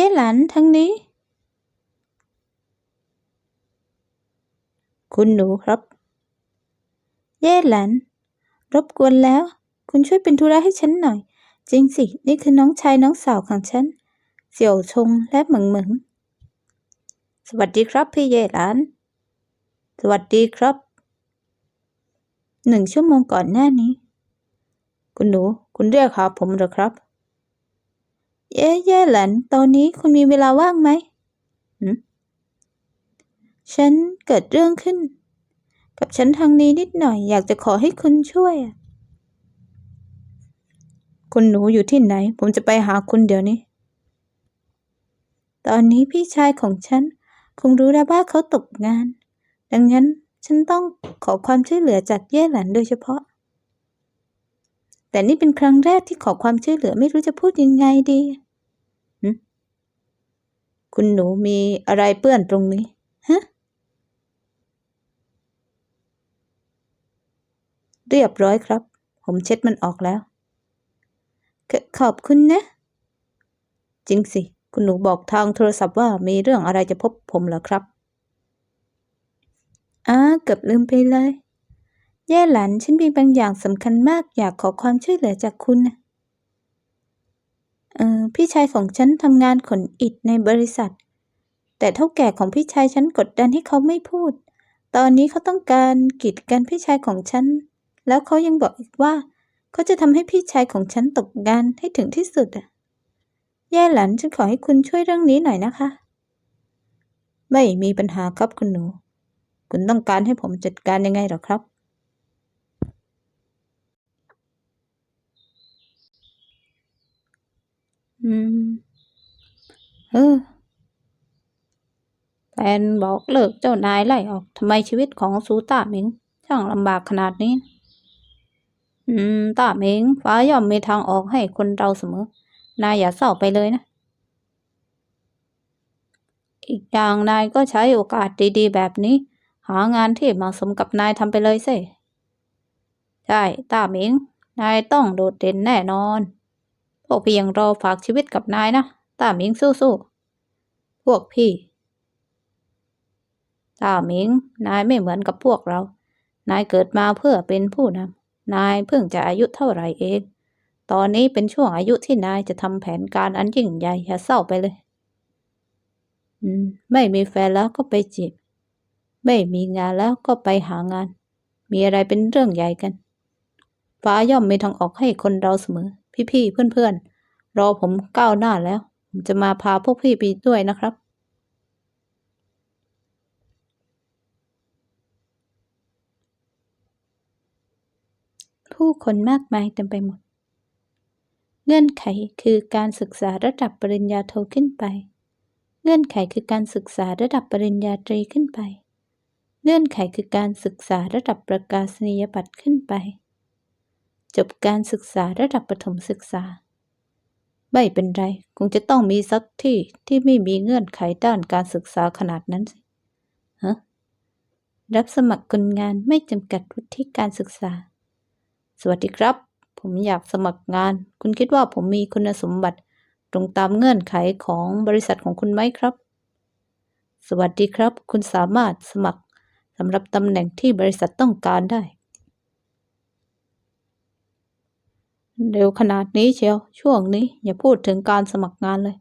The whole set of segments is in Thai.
ย่หลานทางนี้ คุณหนูครับ เย่หลานรบกวนแล้ว คุณช่วยเป็นธุระให้ฉันหน่อย จริงสิ นี่คือน้องชายน้องสาวของฉัน เสี่ยวชงและเหมิงเหมิงสวัสดีครับพี่เย่หลานสวัสดีครับ หนึ่งชั่วโมงก่อนหน้านี้ คุณหนู คุณเรียกหาผมเหรอครับ เย่เย่หลานตอนนี้คุณมีเวลาว่างไหมหืมฉันเกิดเรื่องขึ้น กับฉันทางนี้นิดหน่อย อยากจะขอให้คุณช่วยอะคุณหนูอยู่ที่ไหน ผมจะไปหาคุณเดี๋ยวนี้ ตอนนี้พี่ชายของฉัน คงรู้แล้วว่าเขาตกงาน ดังนั้นฉันต้องขอความช่วยเหลือจากเย่หลันโดยเฉพาะ แต่นี่เป็นครั้งแรกที่ขอความช่วยเหลือไม่รู้จะพูดยังไงดี คุณหนูมีอะไรเปื้อนตรงนี้ฮะเรียบร้อยครับ ผมเช็ดมันออกแล้วขขอบคุณนะ จริงสิ คุณหนูบอกทางโทรศัพท์ว่ามีเรื่องอะไรจะพบผมเหรอครับอ้าเกือบลืมไปเลย แย่หลานฉันมีบางอย่างสำคัญมากอยากขอความช่วยเหลือจากคุณนะ ออพี่ชายของฉันทำงานขนอิฐในบริษัท แต่เท่าแก่ของพี่ชายฉันกดดันให้เขาไม่พูด ตอนนี้เขาต้องการกีดกันพี่ชายของฉัน แล้วเขายังบอกอีกว่า เขาจะทำให้พี่ชายของฉันตกงานให้ถึงที่สุดอะแย่หลานฉันขอให้คุณช่วยเรื่องนี้หน่อยนะคะ ไม่มีปัญหาครับคุณหนู คุณต้องการให้ผมจัดการยังไงหรอครับ อืม เออแฟนบอกเลิกเจ้านายไล่ออกทำไมชีวิตของซูต้าหมิงช่างลำบากขนาดนี้ อืมต้าหมิงฟ้าย่อมมีทางออกให้คนเราเสมอ นายอย่าเศร้าไปเลยนะ อีกอย่างนายก็ใช้โอกาสดีๆ แบบนี้ หางานที่เหมาะสมกับนายทำไปเลยสิใช่ต้าหมิง นายต้องโดดเด่นแน่นอน พวกพี่ยังรอฝากชีวิตกับนายนะตาหมิงสู้ๆพวกพี่ตาหมิง นายไม่เหมือนกับพวกเรา นายเกิดมาเพื่อเป็นผู้นำนายเพิ่งจะอายุเท่าไหร่เอง ตอนนี้เป็นช่วงอายุที่นายจะทำแผนการอันยิ่งใหญ่อย่าเศร้าไปเลย อืม ไม่มีแฟนแล้วก็ไปจีบ ไม่มีงานแล้วก็ไปหางาน มีอะไรเป็นเรื่องใหญ่กัน ฟ้าย่อมมีทางออกให้คนเราเสมอ พี่ๆเพื่อนๆ รอผมก้าวหน้าแล้ว ผมจะมาพาพวกพี่ไปด้วยนะครับ ผู้คนมากมายเต็มไปหมด เงื่อนไขคือการศึกษาระดับปริญญาโทขึ้นไป เงื่อนไขคือการศึกษาระดับปริญญาตรีขึ้นไป เงื่อนไขคือการศึกษาระดับประกาศนียบัตรขึ้นไป จบการศึกษาระดับประถมศึกษา ไม่เป็นไร คงจะต้องมีสักที่ที่ไม่มีเงื่อนไขด้านการศึกษาขนาดนั้นสิฮะรับสมัครคนงานไม่จำกัดวุฒิการศึกษา สวัสดีครับ ผมอยากสมัครงาน คุณคิดว่าผมมีคุณสมบัติตรงตามเงื่อนไขของบริษัทของคุณไหมครับ สวัสดีครับ คุณสามารถสมัครสำหรับตำแหน่งที่บริษัทต้องการได้ เร็วขนาดนี้เชียว ช่วงนี้อย่าพูดถึงการสมัครงานเลย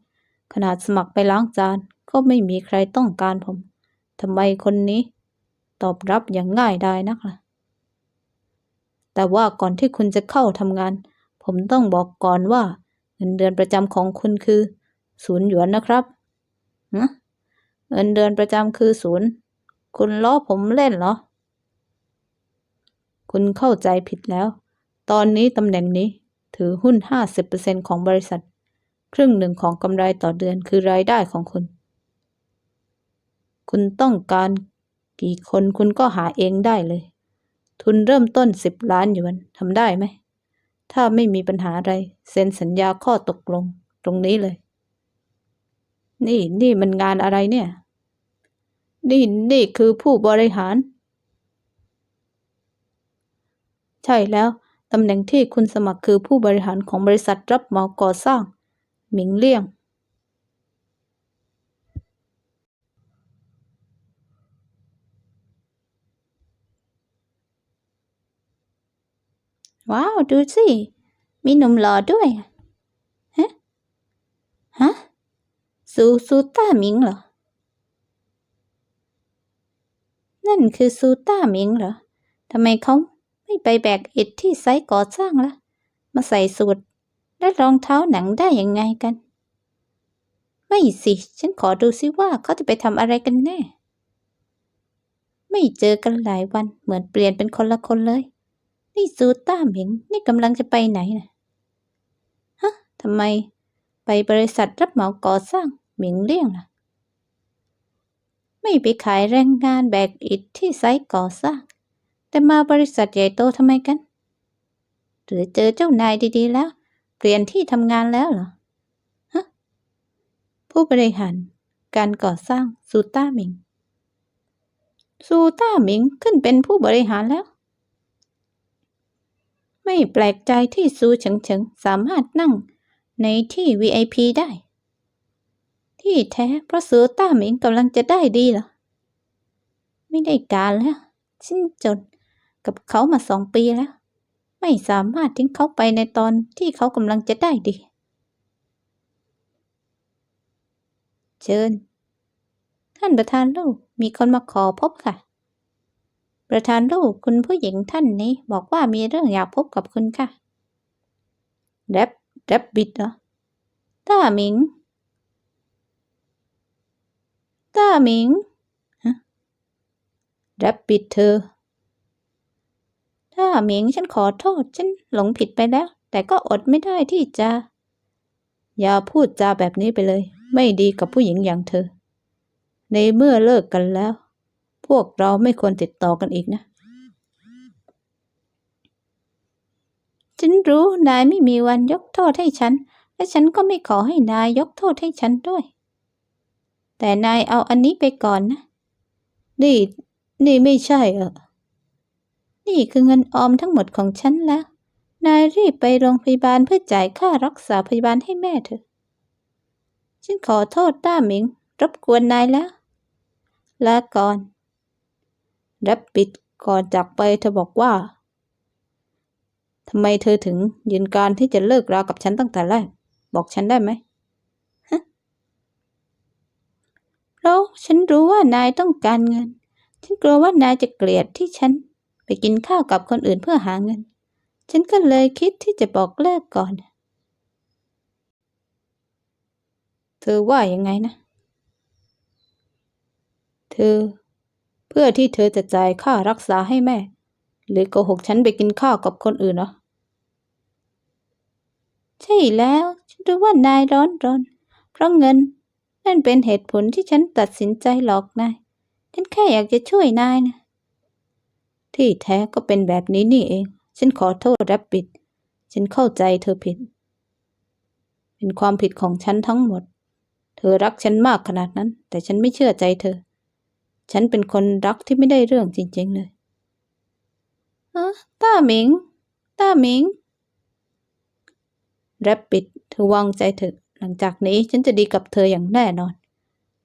ขนาดสมัครไปล้างจานก็ไม่มีใครต้องการผมทำไมคนนี้ ตอบรับอย่างง่ายได้นักล่ะ แต่ว่าก่อนที่คุณจะเข้าทำงาน ผมต้องบอกก่อนว่า เงินเดือนประจำของคุณคือศูนย์หยวนนะครับเงินเดือนประจำคือศูนย์ คุณล้อผมเล่นเหรอ คุณเข้าใจผิดแล้ว ตอนนี้ตำแหน่งนี้ ถือหุ้น 50%ของบริษัท ครึ่งหนึ่งของกำไรต่อเดือนคือรายได้ของคุณ คุณต้องการกี่คนคุณก็หาเองได้เลย ทุนเริ่มต้น 10 ล้านหยวนทำได้ไหม ถ้าไม่มีปัญหาอะไร เซ็นสัญญาข้อตกลงตรงนี้เลย นี่นี่มันงานอะไรเนี่ย นี่นี่คือผู้บริหาร ใช่แล้ว ตำแหน่งที่คุณสมัครคือผู้บริหารของบริษัทรับเหมาก่อสร้าง หมิงเลี่ยง ว้าว ดูสิ มีหนุ่มหล่อด้วย ฮะ ฮะ ซูซูต้าหมิงเหรอ นั่นคือซูต้าหมิงเหรอทำไมเขา ไม่ไปแบกอิฐที่ไซต์ก่อสร้างละมาใส่สูทและรองเท้าหนังได้ยังไงกัน ไม่สิ ฉันขอดูซิว่าเขาจะไปทำอะไรกันแน่ ไม่เจอกันหลายวันเหมือนเปลี่ยนเป็นคนละคนเลย นี่ซูต้าเหมิงนี่กำลังจะไปไหนนะฮะทำไม ไปบริษัทรับเหมาก่อสร้างเหมิงเลี่ยงล่ะ ไม่ไปขายแรงงานแบกอิฐที่ไซต์ก่อสร้าง แต่มาบริษัทใหญ่โตทำไมกัน หรือเจอเจ้านายดีๆแล้ว เปลี่ยนที่ทำงานแล้วเหรอฮะผู้บริหารการก่อสร้างซูต้าหมิง ซูต้าหมิงขึ้นเป็นผู้บริหารแล้ว ไม่แปลกใจที่ซูเฉิงเฉิงสามารถนั่งในที่ VIP ได้ ที่แท้เพราะซูต้าหมิงกำลังจะได้ดีเหรอ ไม่ได้การแล้วฉันจน กับเขามาสองปีแล้ว ไม่สามารถทิ้งเขาไปในตอนที่เขากำลังจะได้ดี เชิญ ท่านประธานลูกมีคนมาขอพบค่ะ ประธานลูกคุณผู้หญิงท่านนี้บอกว่ามีเรื่องอยากพบกับคุณค่ะแรปแรปบิดเหรอต้าหมิงต้าหมิงฮะแรปบิดเธอ ต้าหมิงฉันขอโทษ ฉันหลงผิดไปแล้ว แต่ก็อดไม่ได้ที่จะ อย่าพูดจาแบบนี้ไปเลย ไม่ดีกับผู้หญิงอย่างเธอ ในเมื่อเลิกกันแล้ว พวกเราไม่ควรติดต่อกันอีกนะ ฉันรู้นายไม่มีวันยกโทษให้ฉัน และฉันก็ไม่ขอให้นายยกโทษให้ฉันด้วย แต่นายเอาอันนี้ไปก่อนนะ นี่ นี่ไม่ใช่เออ นี่คือเงินออมทั้งหมดของฉันแล้ว นายรีบไปโรงพยาบาลเพื่อจ่ายค่ารักษาพยาบาลให้แม่เถอะ ฉันขอโทษต้าหมิง รบกวนนายแล้ว ลาก่อน รับปิดก่อนจากไปเธอบอกว่า ทำไมเธอถึงยืนการที่จะเลิกรากับฉันตั้งแต่แรก บอกฉันได้ไหมฮะเราฉันรู้ว่านายต้องการเงิน ฉันกลัวว่านายจะเกลียดที่ฉัน ไปกินข้าวกับคนอื่นเพื่อหาเงิน ฉันก็เลยคิดที่จะบอกเลิกก่อน เธอว่ายังไงนะ เธอ เพื่อที่เธอจะจ่ายค่ารักษาให้แม่ หรือโกหกฉันไปกินข้าวกับคนอื่นเหรอ ใช่แล้ว ฉันรู้ว่านายร้อนรน เพราะเงิน นั่นเป็นเหตุผลที่ฉันตัดสินใจหลอกนาย ฉันแค่อยากจะช่วยนายนะ ที่แท้ก็เป็นแบบนี้นี่เอง ฉันขอโทษรับปิด ฉันเข้าใจเธอผิด เป็นความผิดของฉันทั้งหมด เธอรักฉันมากขนาดนั้น แต่ฉันไม่เชื่อใจเธอ ฉันเป็นคนรักที่ไม่ได้เรื่องจริง ๆ เลยเออต้าหมิง ต้าหมิงแรปปิดเธอวางใจเถอะ หลังจากนี้ฉันจะดีกับเธออย่างแน่นอน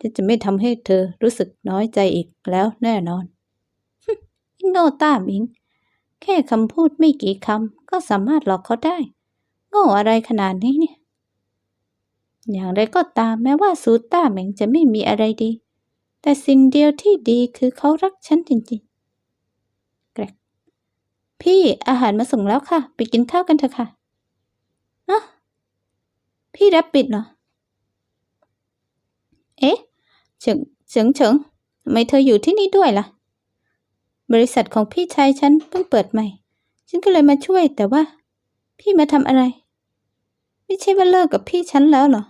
ฉันจะไม่ทำให้เธอรู้สึกน้อยใจอีกแล้วแน่นอน โง่ต้าหมิง แค่คำพูดไม่กี่คำก็สามารถหลอกเขาได้ โง่อะไรขนาดนี้เนี่ย อย่างไรก็ตามแม้ว่าซูต้าเหมิงจะไม่มีอะไรดี แต่สิ่งเดียวที่ดีคือเขารักฉันจริงๆแกรกพี่อาหารมาส่งแล้วค่ะ ไปกินข้าวกันเถอะค่ะอะพี่รับปิดเหรอ เอ๊ะเฉิงเฉิงเฉิงทำไมเธออยู่ที่นี่ด้วยล่ะ บริษัทของพี่ชายฉันเพิ่งเปิดใหม่ ฉันก็เลยมาช่วยแต่ว่า พี่มาทำอะไร ไม่ใช่ว่าเลิกกับพี่ฉันแล้วเหรอ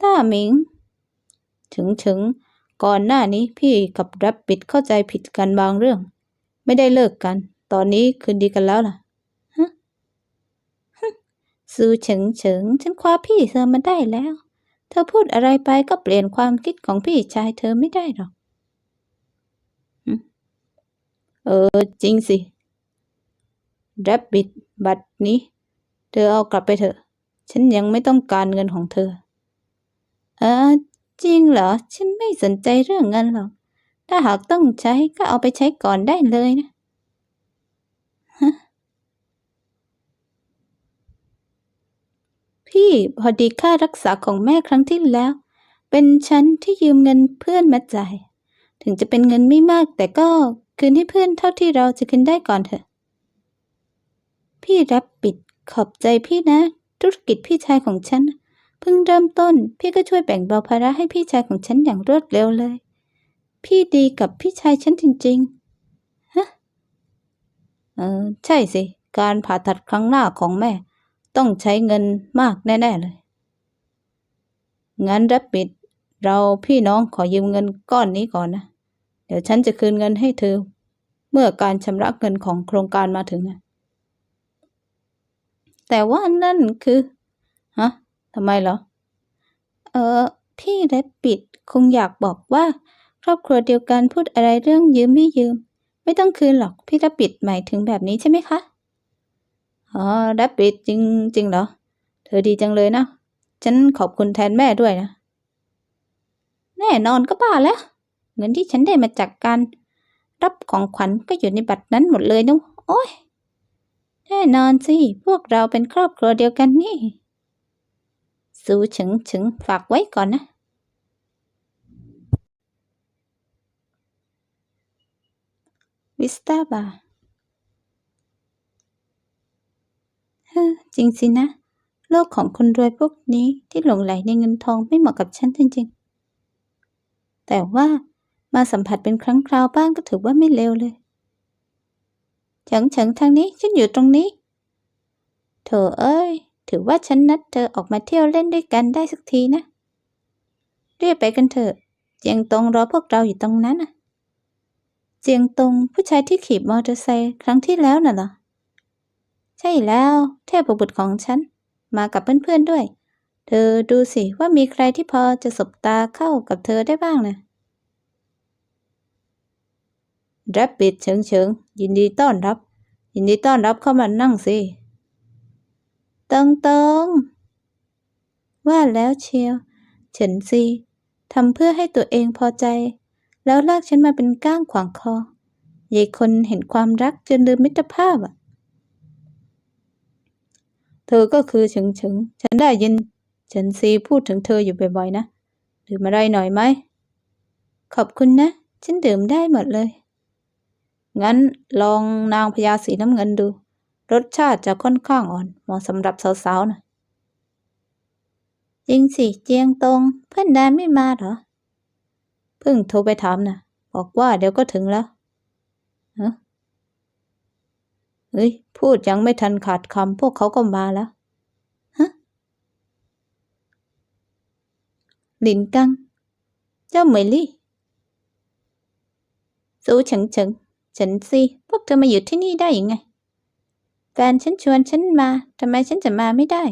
ต้าหมิง ถึงถึงก่อนหน้านี้พี่กับรับปิดเข้าใจผิดกันบางเรื่อง ไม่ได้เลิกกัน ตอนนี้คืนดีกันแล้วล่ะฮะฮึซูเฉิงเฉิงฉันคว้าพี่เธอมาได้แล้ว เธอพูดอะไรไปก็เปลี่ยนความคิดของพี่ชายเธอไม่ได้หรอก เออ จริงสิ รับบิดบัตรนี้ เธอเอากลับไปเถอะ ฉันยังไม่ต้องการเงินของเธอ เออ จริงเหรอ ฉันไม่สนใจเรื่องเงินหรอก ถ้าหากต้องใช้ก็เอาไปใช้ก่อนได้เลยนะพี่พอดีค่ารักษาของแม่ครั้งที่แล้ว เป็นฉันที่ยืมเงินเพื่อนมาจ่าย ถึงจะเป็นเงินไม่มากแต่ก็ คืนให้เพื่อนเท่าที่เราจะคืนได้ก่อนเถอะ พี่รับปิดขอบใจพี่นะ ธุรกิจพี่ชายของฉัน เพิ่งเริ่มต้น พี่ก็ช่วยแบ่งเบาภาระให้พี่ชายของฉันอย่างรวดเร็วเลย พี่ดีกับพี่ชายฉันจริงๆ ฮะ เออ ใช่สิ การผ่าตัดครั้งหน้าของแม่ ต้องใช้เงินมากแน่ ๆ เลย งั้นรับปิด เราพี่น้องขอยืมเงินก้อนนี้ก่อนนะ เดี๋ยวฉันจะคืนเงินให้เธอ เมื่อการชำระเงินของโครงการมาถึงนะแต่ว่านั่นคือ ฮะทำไมเหรอ เออ พี่และปิดคงอยากบอกว่า ครอบครัวเดียวกันพูดอะไรเรื่องยืมไม่ยืม ไม่ต้องคืนหรอก พี่และปิดหมายถึงแบบนี้ใช่ไหมคะ อ๋อรับปิดจริงจริงเหรอ เธอดีจังเลยนะ ฉันขอบคุณแทนแม่ด้วยนะ แน่นอนก็บ้าแล้ว เงินที่ฉันได้มาจากการ รับของขวัญก็อยู่ในบัตรนั้นหมดเลยนุโอ้ยแน่นอนสิ พวกเราเป็นครอบครัวเดียวกันนี่สู้ฉึงฉึงฝากไว้ก่อนนะ วิสตาบาเฮ้อจริงสินะ โลกของคนรวยพวกนี้ที่หลงไหลในเงินทองไม่เหมาะกับฉันจริงๆ แต่ว่า มาสัมผัสเป็นครั้งคราวบ้างก็ถือว่าไม่เลวเลยเฉิงเฉิงทางนี้ฉันอยู่ตรงนี้ เธอเอ้ย ถือว่าฉันนัดเธอออกมาเที่ยวเล่นด้วยกันได้สักทีนะเรียกไปกันเถอะเจียงตงรอพวกเราอยู่ตรงนั้นนะเจียงตงผู้ชายที่ขี่มอเตอร์ไซค์ครั้งที่แล้วน่ะเหรอ ใช่แล้ว เทพบุตรของฉัน มากับเพื่อนๆด้วย เธอดูสิว่ามีใครที่พอจะสบตาเข้ากับเธอได้บ้างนะ รับปิดเฉิงเฉิงยินดีต้อนรับ ยินดีต้อนรับเข้ามานั่งสิเติงเติงว่าแล้วเชียวเฉินซีทำเพื่อให้ตัวเองพอใจ แล้วลากฉันมาเป็นก้างขวางคอยายคนเห็นความรักจนลืมมิตรภาพอะ เธอก็คือเฉิงเฉิงฉันได้ยินเฉินซีพูดถึงเธออยู่บ่อยๆนะดื่มอะไรหน่อยไหมขอบคุณนะ ฉันดื่มได้หมดเลย งั้นลองนางพญาสีน้ำเงินดู รสชาติจะค่อนข้างอ่อนเหมาะสำหรับสาวๆนะจริงสิเจียงตงเพื่อนนายไม่มาเหรอ เพิ่งโทรไปถามนะบอกว่าเดี๋ยวก็ถึงแล้วเฮ้ยพูดยังไม่ทันขาดคำพวกเขาก็มาแล้วฮะหลินกัง เจ้าเหมยลี่สู้เฉิงเฉิง ฉินซีพวกเธอมาอยู่ที่นี่ได้ยังไง แฟนฉันชวนฉันมาทำไมฉันจะมาไม่ได้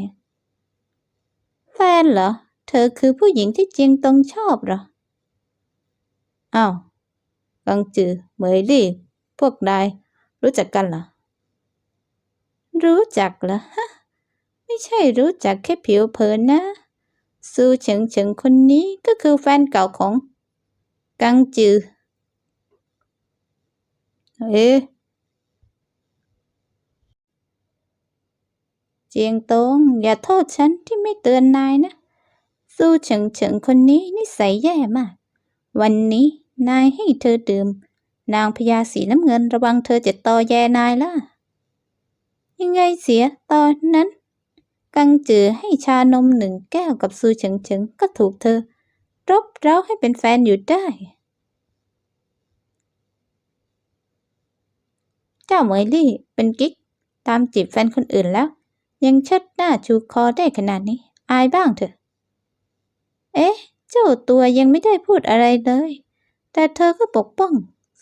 แฟนเหรอ เธอคือผู้หญิงที่เจียงตงชอบเหรออ้าวกังจือเหมยลี่ พวกนายรู้จักกันเหรอ รู้จักเหรอฮะ ไม่ใช่รู้จักแค่ผิวเผินนะซูเฉิงเฉิงคนนี้ก็คือแฟนเก่าของกังจือ เอ๊เจียงตงอย่าโทษฉันที่ไม่เตือนนายนะซูเฉิงเฉิงคนนี้นิสัยแย่มาก วันนี้นายให้เธอดื่ม นางพญาสีน้ำเงินระวังเธอจะตอแยนายล่ะ ยังไงเสียตอนนั้น กังจือให้ชานมหนึ่งแก้วกับซูเฉิงเฉิงก็ถูกเธอ รบเร้าให้เป็นแฟนอยู่ได้ จ้าเหมยลี่เป็นกิ๊ก ตามจีบแฟนคนอื่นแล้ว ยังเชิดหน้าชูคอได้ขนาดนี้ อายบ้างเถอะ เอ๊ะ เจ้าตัวยังไม่ได้พูดอะไรเลย แต่เธอก็ปกป้อง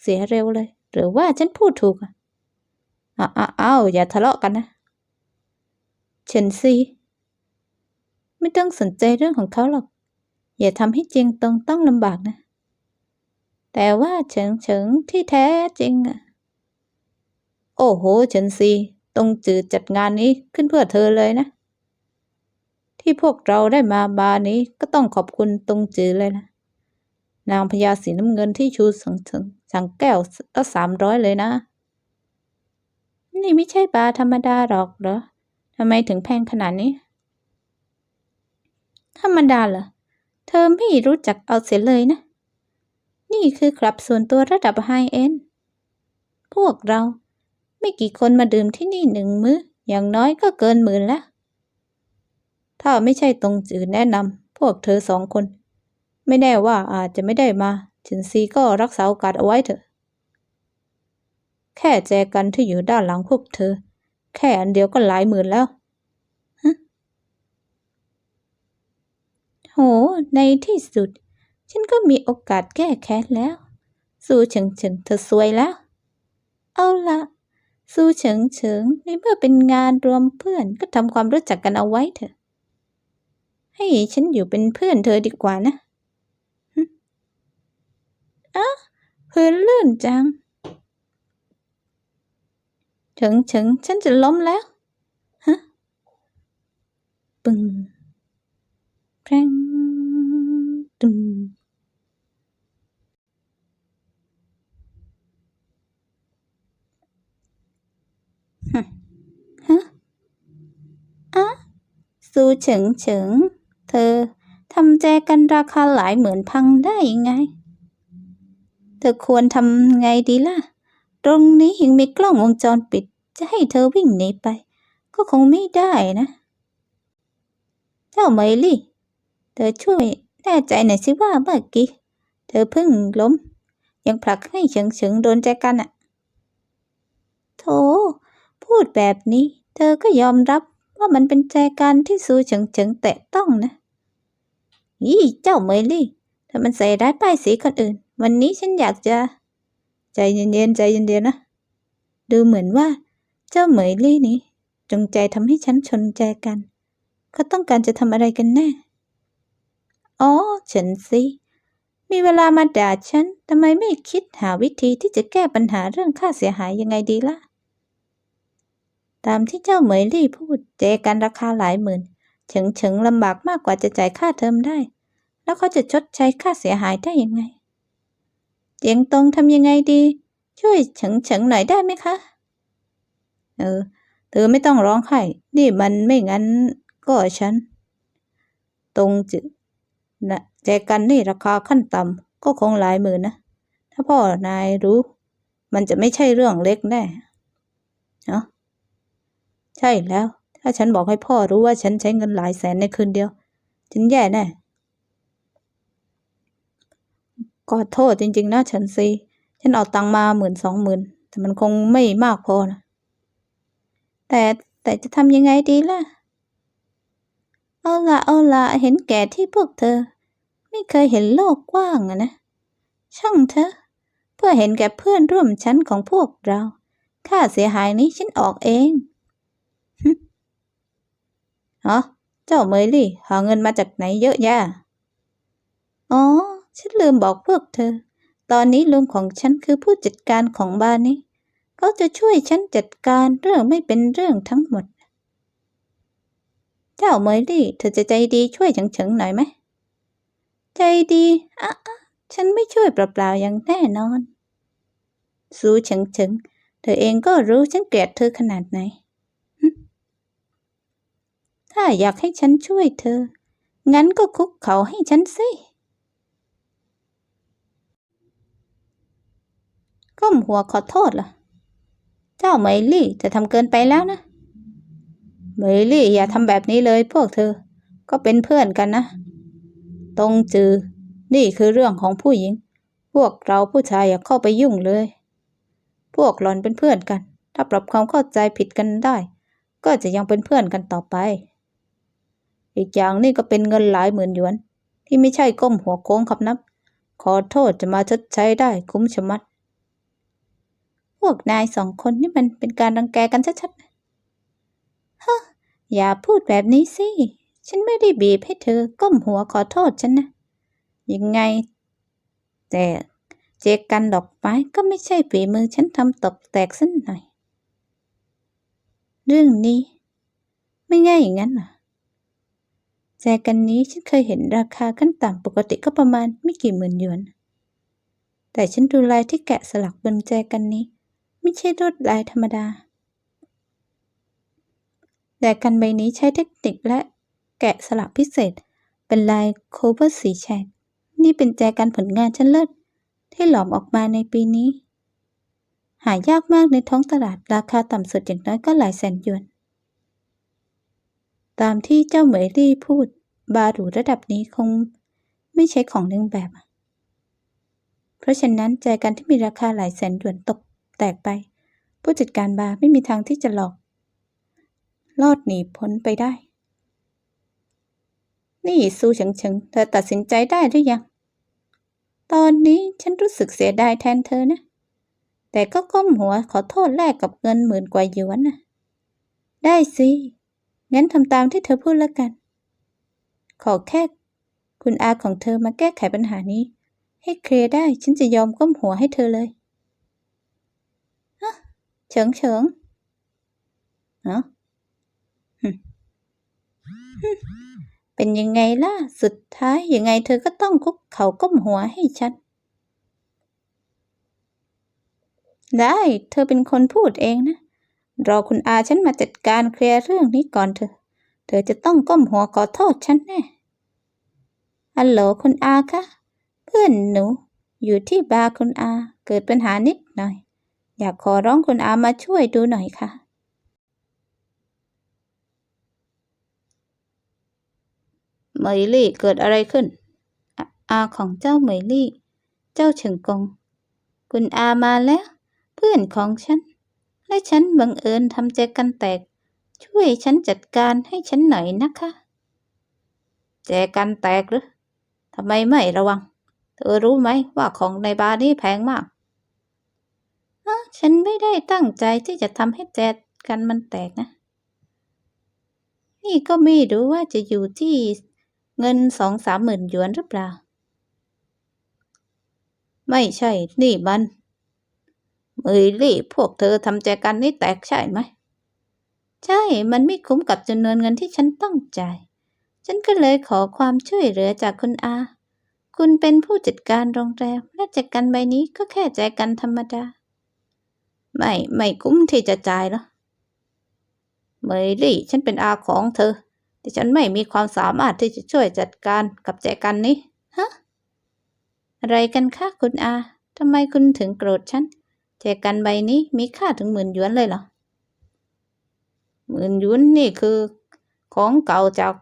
เสียเร็วเลย หรือว่าฉันพูดถูกอะอ้าวอ้าวอย่าทะเลาะกันนะเฉินซีไม่ต้องสนใจเรื่องของเขาหรอก อย่าทำให้เจียงตงต้องลำบากนะ แต่ว่าเฉิงเฉิงที่แท้จริงอะ โอ้โหเฉินซีตรงจือจัดงานนี้ขึ้นเพื่อเธอเลยนะ ที่พวกเราได้มาบาร์นี้ก็ต้องขอบคุณตรงจือเลยนะ นางพญาสีน้ำเงินที่ชูสังถึงสังแก้วก็สามร้อยเลยนะ นี่ไม่ใช่บาร์ธรรมดาหรอกเหรอทำไมถึงแพงขนาดนี้ ธรรมดาเหรอ เธอไม่รู้จักเอาเสียเลยนะ นี่คือคลับส่วนตัวระดับไฮเอ็นพวกเรา ไม่กี่คนมาดื่มที่นี่หนึ่งมื้อ อย่างน้อยก็เกินหมื่นล้วถ้าไม่ใช่ตรงจืดแนะนำพวกเธอสองคน ไม่แน่ว่าอาจจะไม่ได้มาฉินซีก็รักษาโอกาสเอาไว้เถอะ แค่แจกันที่อยู่ด้านหลังพวกเธอ แค่อันเดียวก็หลายหมื่นแล้วโห ในที่สุด ฉันก็มีโอกาสแก้แค้นแล้ว สู้เฉิงเฉิงเธอสวยแล้ว เอาละ สู้เฉิงเฉิงในเมื่อเป็นงานรวมเพื่อนก็ทำความรู้จักกันเอาไว้เถอะ ให้ฉันอยู่เป็นเพื่อนเธอดีกว่านะอ้าพื้นลื่นจัง เฉิงเฉิงฉันจะล้มแล้วฮะปึงแพรงตึมฮะฮะอะ ซูเฉิงเฉิง เธอทำแจกันราคาหลายหมื่นพังได้ยังไง เธอควรทำไงดีล่ะ ตรงนี้ยังมีกล้องวงจรปิด จะให้เธอวิ่งหนีไป ก็คงไม่ได้นะ เจ้าเมลี่ เธอช่วยแน่ใจหน่อยสิว่าเมื่อกี้ เธอเพิ่งล้ม ยังผลักให้เฉิงเฉิงโดนใจกันอะโธ่พูดแบบนี้ เธอก็ยอมรับ ว่ามันเป็นใจกันที่ซูเฉิงเฉิงแตะต้องนะยี่เจ้าเหมยลี่ถ้ามันใส่ร้ายป้ายสีคนอื่น วันนี้ฉันอยากจะ ใจเย็นๆใจเย็นๆนะ ดูเหมือนว่า เจ้าเหมยลี่นี้ จงใจทำให้ฉันชนใจกัน เขาต้องการจะทำอะไรกันแน่ อ๋อฉันสิมีเวลามาด่าฉันทำไมไม่คิดหาวิธีที่จะแก้ปัญหาเรื่องค่าเสียหายยังไงดีล่ะ ตามที่เจ้าเหมยลี่พูดเจกันราคาหลายหมื่น เฉิงเฉิงลำบากมากกว่าจะจ่ายค่าเทอมได้ แล้วเขาจะชดใช้ค่าเสียหายได้ยังไง เจียงตงทำยังไงดี ช่วยเฉิงเฉิงหน่อยได้ไหมคะ เออ เธอไม่ต้องร้องไห้นี่มันไม่งั้นก็ฉัน ตรงจืนะแจกันนี่ราคาขั้นต่ำก็คงหลายหมื่นนะ ถ้าพ่อนายรู้ มันจะไม่ใช่เรื่องเล็กแน่เนาะ ใช่แล้ว ถ้าฉันบอกให้พ่อรู้ว่าฉันใช้เงินหลายแสนในคืนเดียว ฉันแย่แน่ก็โทษจริง ๆ นะฉันซีฉันเอาตังค์มาหมื่นสองหมื่นแต่มันคงไม่มากพอนะ แต่แต่จะทำยังไงดีล่ะ เอาละเอาละเห็นแก่ที่พวกเธอ ไม่เคยเห็นโลกกว้างอะนะ ช่างเถอะเพื่อเห็นแก่เพื่อนร่วมชั้นของพวกเรา ค่าเสียหายนี้ฉันออกเอง ฮะเจ้าเมยลี่ หาเงินมาจากไหนเยอะแยะ อ๋อ ฉันลืมบอกพวกเธอ ตอนนี้ลุงของฉันคือผู้จัดการของบ้านนี้ เขาจะช่วยฉันจัดการเรื่องไม่เป็นเรื่องทั้งหมด เจ้าเมยลี่ เธอจะใจดีช่วยเฉิงๆหน่อยไหม ใจดีอะอะฉันไม่ช่วยเปล่าๆอย่างแน่นอน สู้เฉิงๆเธอเองก็รู้ฉันเกลียดเธอขนาดไหน ถ้าอยากให้ฉันช่วยเธอ งั้นก็คุกเขาให้ฉันสิ ก้มหัวขอโทษล่ะ เจ้าเมยลี่จะทำเกินไปแล้วนะ เมยลี่อย่าทำแบบนี้เลยพวกเธอ ก็เป็นเพื่อนกันนะ ตรงจือ นี่คือเรื่องของผู้หญิง พวกเราผู้ชายอย่าเข้าไปยุ่งเลย พวกหลอนเป็นเพื่อนกัน ถ้าปรับความเข้าใจผิดกันได้ก็จะยังเป็นเพื่อนกันต่อไป อีกอย่างนี่ก็เป็นเงินหลายหมื่นหยวน ที่ไม่ใช่ก้มหัวโค้งครับนับ ขอโทษจะมาชดใช้ได้คุ้มชะมัด พวกนายสองคนนี่มันเป็นการรังแกกันชัดๆฮะอย่าพูดแบบนี้สิ ฉันไม่ได้บีบให้เธอ ก้มหัวขอโทษฉันนะ ยังไง แต่เจกันดอกไม้ก็ไม่ใช่ฝีมือฉันทำตกแตกสักหน่อย เรื่องนี้ ไม่ง่ายอย่างนั้นหรอ แจกันนี้ฉันเคยเห็นราคาขั้นต่ำปกติก็ประมาณไม่กี่หมื่นหยวน แต่ฉันดูลายที่แกะสลักบนแจกันนี้ ไม่ใช่ลวดลายธรรมดาแต่กันใบนี้ใช้เทคนิคและแกะสลักพิเศษ เป็นลายโคเวอร์สีแฉกนี่เป็นแจกันผลงานชั้นเลิศที่หลอมออกมาในปีนี้ หายากมากในท้องตลาดราคาต่ำสุดอย่างน้อยก็หลายแสนหยวน ตามที่เจ้าเหมยลี่พูด บาหรูระดับนี้คงไม่ใช่ของหนึ่งแบบ เพราะฉะนั้นแจกันที่มีราคาหลายแสนหยวนตกแตกไป ผู้จัดการบาร์ไม่มีทางที่จะหลอกรอดหนีพ้นไปได้ นี่ซูเฉิงเฉิงเธอตัดสินใจได้หรือยัง ตอนนี้ฉันรู้สึกเสียดายแทนเธอนะ แต่ก็ก้มหัวขอโทษแลกกับเงินหมื่นกว่าหยวนนะได้สิ งั้นทำตามที่เธอพูดแล้วกัน ขอแค่ คุณอาของเธอมาแก้ไขปัญหานี้ ให้เคลียร์ได้ฉันจะยอมก้มหัวให้เธอเลยฮะเฉิงเฉิงเนาะเป็นยังไงล่ะ สุดท้ายยังไงเธอก็ต้องคุกเข่าก้มหัวให้ฉัน ได้ เธอเป็นคนพูดเองนะ รอคุณอาฉันมาจัดการเคลียร์เรื่องนี้ก่อนเถอะ เธอจะต้องก้มหัวขอโทษฉันแน่ฮัลโหลคุณอาคะเพื่อนหนู อยู่ที่บาร์คุณอา เกิดปัญหานิดหน่อย อยากขอร้องคุณอามาช่วยดูหน่อยค่ะ เมยลี่เกิดอะไรขึ้นอาอาของเจ้าเมยลี่ เจ้าเฉิงกง คุณอามาแล้ว เพื่อนของฉัน และฉันบังเอิญทำใจกันแตก ช่วยฉันจัดการให้ฉันหน่อยนะคะแจกันแตกหรือทำไมไม่ระวัง เธอรู้ไหมว่าของในบาร์นี้แพงมากฉันไม่ได้ตั้งใจที่จะทำให้แจกันมันแตกนะ นี่ก็ไม่รู้ว่าจะอยู่ที่เงินสองสามหมื่นหยวนหรือเปล่า ไม่ใช่ นี่มัน เมยลี่พวกเธอทำแจกันนี่แตกใช่ไหม ใช่ มันไม่คุ้มกับจำนวนเงินที่ฉันต้องจ่าย ฉันก็เลยขอความช่วยเหลือจากคุณอา คุณเป็นผู้จัดการโรงแรม และแจกันใบนี้ก็แค่แจกันธรรมดา ไม่ ไม่คุ้มที่จะจ่ายหรอกเมยลี่ ฉันเป็นอาของเธอ แต่ฉันไม่มีความสามารถที่จะช่วยจัดการกับแจกันนี้ ฮะ อะไรกันคะคุณอาทำไมคุณถึงโกรธฉัน แจกันใบนี้มีค่าถึงหมื่นหยวนเลยเหรอหมื่นหยวนนี่คือของเก่าจาก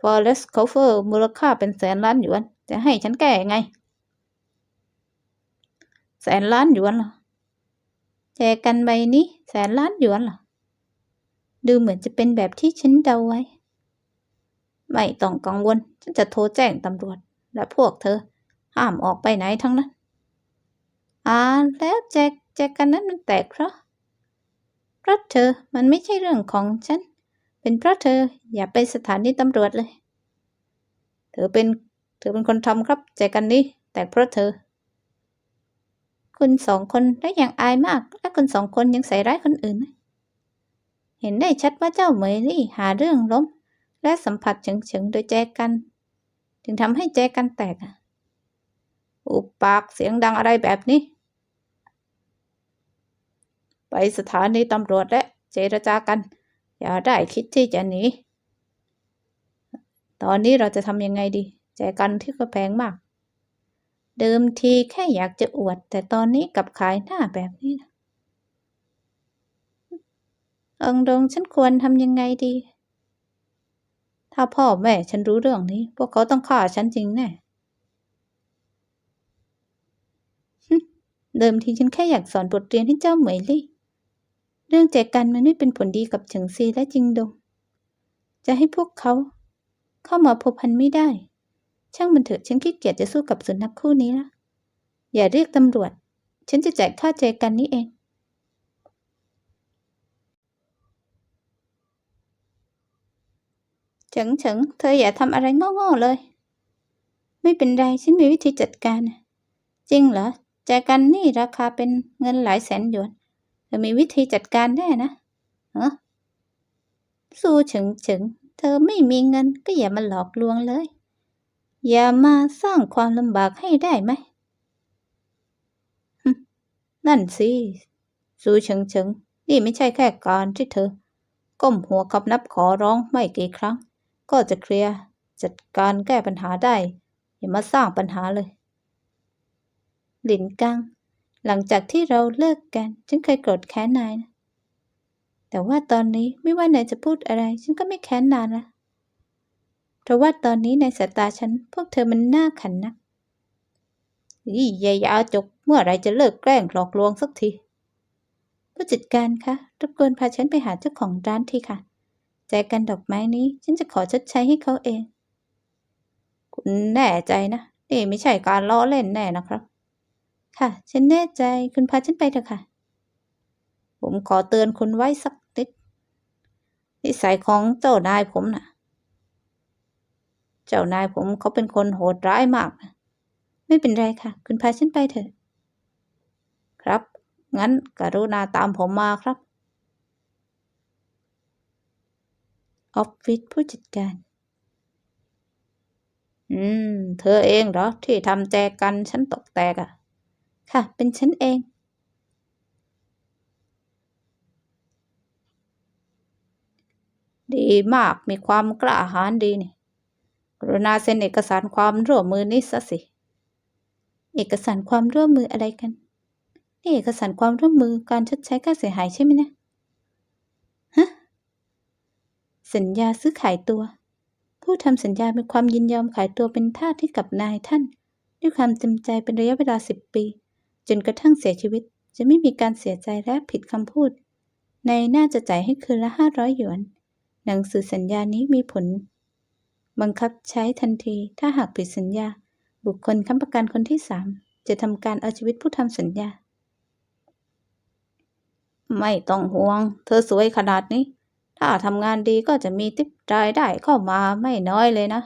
Forest Cover มูลค่าเป็นแสนล้านหยวน จะให้ฉันแก้ยังไง แสนล้านหยวนเหรอแจกันใบนี้แสนล้านหยวนเหรอดูเหมือนจะเป็นแบบที่ฉันเดาไว้ ไม่ต้องกังวล ฉันจะโทรแจ้งตำรวจ และพวกเธอ ห้ามออกไปไหนทั้งนั้น อ่าแล้วแจก แจกันนั้นมันแตกเพราะ เพราะเธอมันไม่ใช่เรื่องของฉัน เป็นเพราะเธออย่าไปสถานีตำรวจเลย เธอเป็นเธอเป็นคนทำครับ แจกันนี้ แตกเพราะเธอ คุณสองคนได้อย่างอายมาก และคุณสองคนยังใส่ร้ายคนอื่น เห็นได้ชัดว่าเจ้าเมยลี่หาเรื่องล้ม และสัมผัสเฉิงๆโดยแจกัน ถึงทำให้แจกันแตกอะอุบปากเสียงดังอะไรแบบนี้ ไปสถานีตำรวจและเจรจากัน อย่าได้คิดที่จะหนี ตอนนี้เราจะทำยังไงดีแจกันที่ก็แพงมาก เดิมทีแค่อยากจะอวด แต่ตอนนี้กลับขายหน้าแบบนี้นะเอิงดงฉันควรทำยังไงดี ถ้าพ่อแม่ฉันรู้เรื่องนี้ พวกเขาต้องฆ่าฉันจริงแน่เดิมทีฉันแค่อยากสอนบทเรียนให้เจ้าเหมยลี่ เรื่องแจกันมันไม่เป็นผลดีกับเฉิงซีและจิงดง จะให้พวกเขา เข้ามาพัวพันไม่ได้ ช่างมันเถอะฉันขี้เกียจจะสู้กับสุนัขคู่นี้ละอย่าเรียกตำรวจ ฉันจะจ่ายค่าแจกันนี้เอง เฉิงเฉิงเธออย่าทำอะไรโง่ๆเลย ไม่เป็นไรฉันมีวิธีจัดการ จริงเหรอแจกันนี่ราคาเป็นเงินหลายแสนหยวน เธอมีวิธีจัดการแน่นะฮะสู้เฉิงเฉิงเธอไม่มีเงินก็อย่ามาหลอกลวงเลย อย่ามาสร้างความลำบากให้ได้ไหม นั่นสิสู้เฉิงเฉิงนี่ไม่ใช่แค่การที่เธอ ก้มหัวคำนับขอร้องไม่กี่ครั้ง ก็จะเคลียร์จัดการแก้ปัญหาได้ อย่ามาสร้างปัญหาเลย หลินกัง หลังจากที่เราเลิกกัน ฉันเคยโกรธแค้นนายนะ แต่ว่าตอนนี้ไม่ว่านายจะพูดอะไร ฉันก็ไม่แค้นนานละเพราะว่าตอนนี้ในสายตาฉัน พวกเธอมันน่าขันนักยี่ยายาจกเมื่อไรจะเลิกแกล้งหลอกลวงสักที ผู้จัดการคะรบกวนพาฉันไปหาเจ้าของร้านทีค่ะแจกันดอกไม้นี้ ฉันจะขอชดใช้ให้เขาเอง คุณแน่ใจนะ นี่ไม่ใช่การล้อเล่นแน่นะครับ ค่ะ ฉันแน่ใจคุณพาฉันไปเถอะค่ะ ผมขอเตือนคุณไว้สักนิดนิสัยของเจ้านายผมน่ะ เจ้านายผมเขาเป็นคนโหดร้ายมากนะไม่เป็นไรค่ะ คุณพาฉันไปเถอะ ครับ งั้นกรุณาตามผมมาครับ ออฟฟิศผู้จัดการ อืม เธอเองเหรอ ที่ทำแจกันฉันตกแตกอะ ค่ะ เป็นฉันเอง ดีมาก มีความกล้าหาญดีนี่กรุณาเซ็นเอกสารความร่วมมือนี้ซะสิ เอกสารความร่วมมืออะไรกัน นี่เอกสารความร่วมมือการชดใช้ค่าเสียหายใช่ไหมนะฮะ สัญญาซื้อขายตัว ผู้ทำสัญญาเป็นความยินยอมขายตัวเป็นทาสให้กับนายท่าน ด้วยความเต็มใจเป็นระยะเวลาสิบปี จนกระทั่งเสียชีวิตจะไม่มีการเสียใจและผิดคำพูด ในายน่าจะจ่ายให้คืนละห้าร้อยหยวน หนังสือสัญญานี้มีผล บังคับใช้ทันทีถ้าหากผิดสัญญา บุคคลค้ำประกันคนที่สามจะทำการเอาชีวิตผู้ทำสัญญา ไม่ต้องห่วง เธอสวยขนาดนี้ ถ้าทำงานดีก็จะมีติปรายได้เข้ามาไม่น้อยเลยนะ